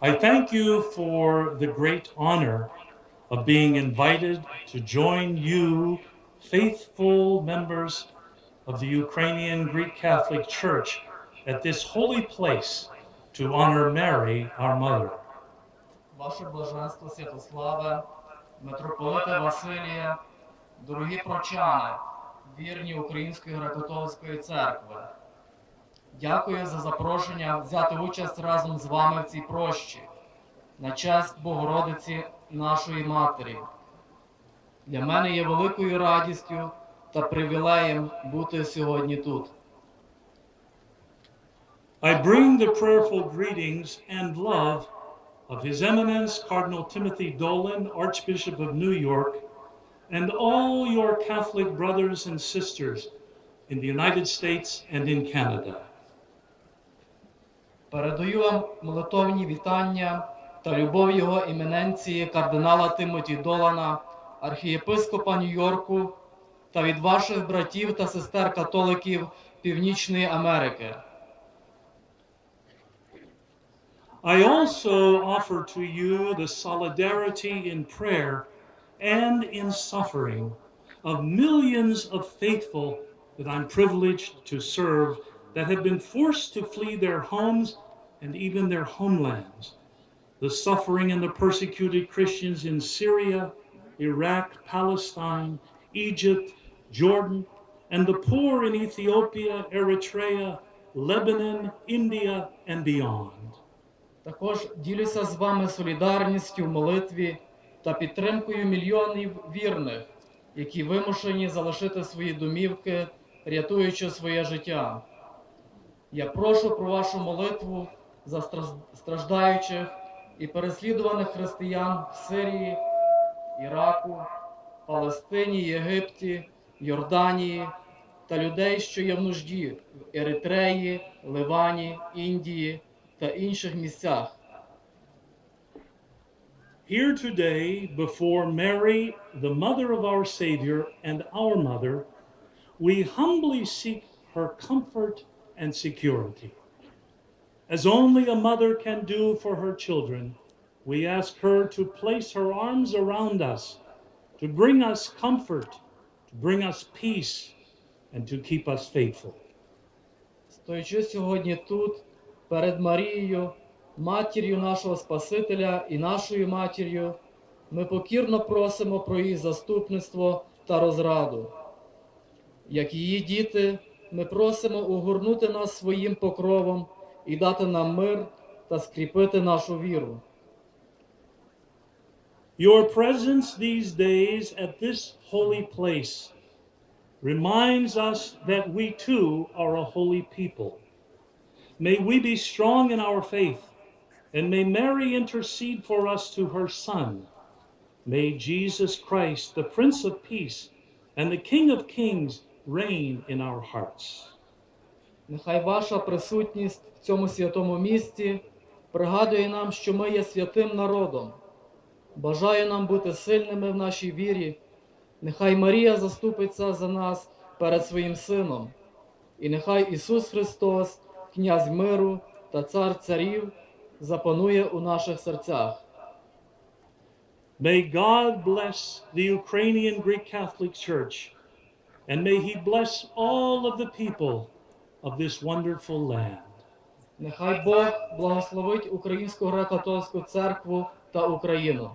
I thank you for the great honor of being invited to join you, faithful members of the Ukrainian Greek Catholic Church, at this holy place to honor Mary, our mother. Ваше блаженство Святославе, митрополите Василія, дорогі прочани, вірні Української греко-католицької церкви. Дякую за запрошення взяти участь разом з вами в цій прощі на честь Богородиці нашої Матері. Для мене є великою радістю та привілеєм бути сьогодні тут. I bring the prayerful greetings and love of His Eminence Cardinal Timothy Dolan, Archbishop of New York, and all your Catholic brothers and sisters in the United States and in Canada. Передаю вам молитовні вітання та любов його імененції кардинала Тимоті Долана, архієпископа Нью-Йорку та від ваших братів та сестер католиків Північної Америки. I also offer to you the solidarity in prayer and in suffering of millions of faithful that I'm privileged to serve that have been forced to flee their homes and even their homelands. The suffering and the persecuted Christians in Syria, Iraq, Palestine, Egypt, Jordan, and the poor in Ethiopia, Eritrea, Lebanon, India, and beyond. Також ділюся з вами солідарністю в молитві та підтримкою мільйонів вірних, які вимушені залишити свої домівки, рятуючи своє життя. Я прошу про вашу молитву за страждаючих і переслідуваних християн в Сирії, Іраку, Палестині, Єгипті, Йорданії та людей, що є в нужді в Еритреї, Ливані, Індії та інших місцях. Here today, before Mary, the mother of our Savior and our mother, we humbly seek her comfort and security. As only a mother can do for her children, we ask her to place her arms around us, to bring us comfort, to bring us peace, and to keep us faithful. Стоячи сьогодні тут, перед Марією, матір'ю нашого Спасителя і нашою матір'ю, ми покірно просимо про її заступництво та розраду. Як її діти, ми просимо угорнути нас своїм покровом і дати нам мир та скріпити нашу віру. Your presence these days at this holy place reminds us that we too are a holy people. May we be strong in our faith, and may Mary intercede for us to her Son. May Jesus Christ, the Prince of Peace and the King of Kings, reign in our hearts. Нехай ваша присутність в цьому святому місті пригадує нам, що ми є святим народом. Бажаю нам бути сильними в нашій вірі. Нехай Марія заступиться за нас перед своїм Сином. І нехай Ісус Христос, князь миру та цар царів, запанує у наших серцях. May God bless the Ukrainian Greek Catholic Church, and may He bless all of the people of this wonderful land. Нехай Бог благословить Українську греко-католицьку церкву та Україну.